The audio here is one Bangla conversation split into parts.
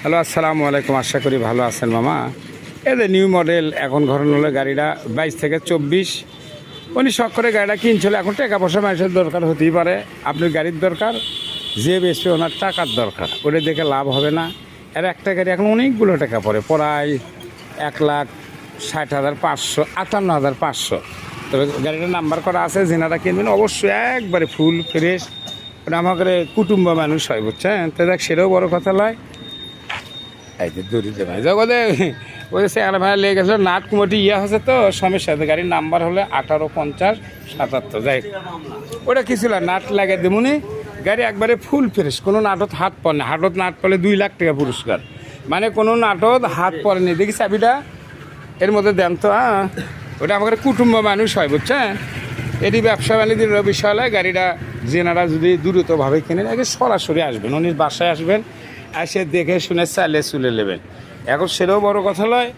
হ্যালো, আসসালামু আলাইকুম। আশা করি ভালো আছেন মামা। এদের নিউ মডেল এখন ঘটনা হলো গাড়িটা বাইশ থেকে চব্বিশ। উনি শখ করে গাড়িটা কিনছিল, এখন টাকা পয়সা মানুষের দরকার হতেই পারে। আপনার গাড়ির দরকার যে বেশি ওনার টাকার দরকার। ওটা দেখে লাভ হবে না। এর একটা গাড়ি এখন অনেকগুলো টাকা পড়ে প্রায় এক লাখ ষাট হাজার পাঁচশো, আটান্ন হাজার পাঁচশো। তবে গাড়িটার নাম্বার করা আছে, যেনারা কিনবেন অবশ্যই একবারে ফুল ফ্রেশ ওটা আমাকে কুটুম্ব মানুষ হয়, বুঝছেন? তো দেখ, সেটাও বড় কথা নয়। এই যে দড়িতে ভাই জগতে ওই সেখানে ভাই লেগে গেছিল নাট কুমটি ইয়ে হচ্ছে তো সমস্যা গাড়ির নাম্বার হলে আঠারো পঞ্চাশ সাতাত্তর। যাই ওটা কি ছিল? নাট লাগে দেমুনি। গাড়ি একবারে ফুল ফ্রেশ কোনো নাটত হাত পড়ে না হাটত নাট পড়লে দুই লাখ টাকা পুরস্কার। মানে কোনো নাটত হাত পড়েনি। দেখি চাবিটা, এর মধ্যে দেন তো হ্যাঁ। ওটা আমাদের কুটুম্ব মানুষ হয়, বুঝছেন? এটি ব্যবসা বাণিজ্যের বিষয় হলে গাড়িটা জেনারা যদি দ্রুতভাবে কেনেন আগে সরাসরি আসবেন। উনি বাসায় আসবেন এসে দেখে শুনে চালে চুলে নেবেন। এখন সেটাও বড় কথা নয়,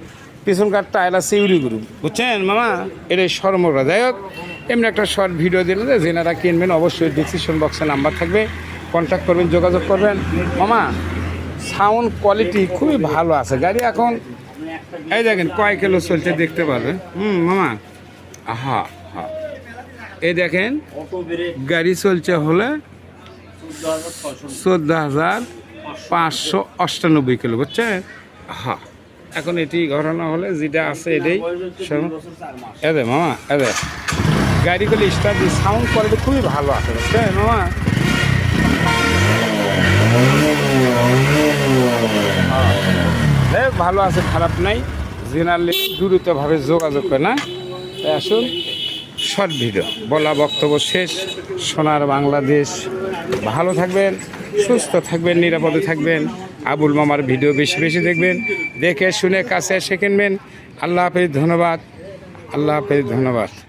পিছনকার টায়ার আছে ইউরি বুঝছেন, মামা? এটাই সরমরা যাই হোক, এমনি একটা শর্ট ভিডিও দিলে যে জেনারা কিনবেন অবশ্যই ডিসক্রিপশন বক্সে নাম্বার থাকবে। কন্ট্যাক্ট করবেন, যোগাযোগ করবেন। মামা সাউন্ড কোয়ালিটি খুবই ভালো আছে। গাড়ি এখন, এই দেখেন, কয় কিলো চলছে দেখতে পারবেন। হুম, মামা? হা হা এই দেখেন, গাড়ি চলছে হলে চোদ্দ হাজার পাঁচশো অষ্টানব্বই কিলো বুঝছেন হ্যাঁ এখন এটি ঘটনা হলে যেটা আছে এটাই এদে মামা এদে গাড়িগুলো স্টার্ট দিয়ে সাউন্ড কোয়ালিটি খুবই ভালো আছে বুঝছেন মামা। হ্যাঁ ভালো আছে, খারাপ নাই। জেনারেলি দ্রুতভাবে যোগাযোগ করে, না? আসুন, শর্ট ভিডিও। বলা বক্তব্য শেষ, সোনার বাংলাদেশ। ভালো থাকবেন। সুস্থ থাকবেন, নিরাপদে থাকবেন। আবুল মামার ভিডিও বেশি বেশি দেখবেন, দেখে শুনে কাছে এসে কিনবেন। আল্লাহ হাফিজ, ধন্যবাদ। আল্লাহ হাফিজ, ধন্যবাদ।